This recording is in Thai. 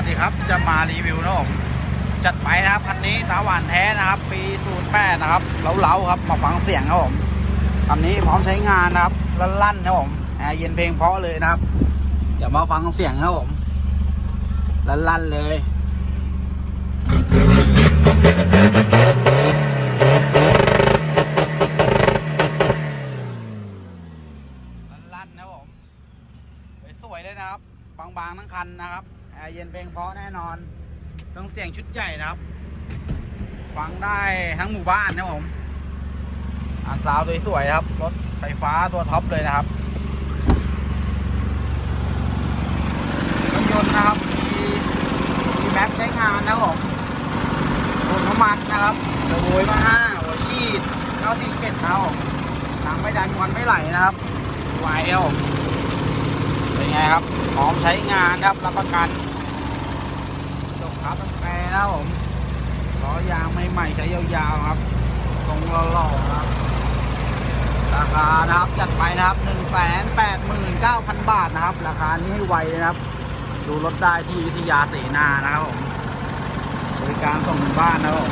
วัสดีครับจะมารีวิวนะผมจัดไปนะครับคันนี้สาหวานแท้นะครับ ปี08นะครับเล้าๆครับมาฟังเสียงครับผมคันนี้พร้อมใช้งานนะครับลั่นๆนะผมแอร์เย็นเพลงเพราะเลยนะครับเดี๋ยวมาฟังเสียงครับผมลั่นๆเลยลั่นๆนะผมสวยเลยนะครับบางๆทั้งคันนะครับ แอร์เย็นเพลงเพราะแน่นอนเครื่องเสียงชุดใหญ่นะครับฟังได้ทั้งหมู่บ้านนะผมอ่านสาวสวยๆครับ รถไฟฟ้าตัวท็อปเลยนะครับรถยนต์นะครับมีมีแม็กใช้งานนะครับผมรถน้ำมันนะครับเดโวยมาห้าหัวชีด947นะครับผมน้ำไม่ดันควันไม่ไหลนะครับไหวครับผม นไงครับพร้อมใช้งานครับรับประกันจบครับตั้งแต่นะครับผมล้อยางใหม่ๆใช้ยาวๆครับทรงหล่อๆครับราคานะครับจัดไปนะครับ1 8 9 0 0 0บาทนะครับ ราคานี้ให้ไวนะครับ ดูรถได้ที่วิทยาเสนานะครับผมบริการส่งถึงบ้านนะครับ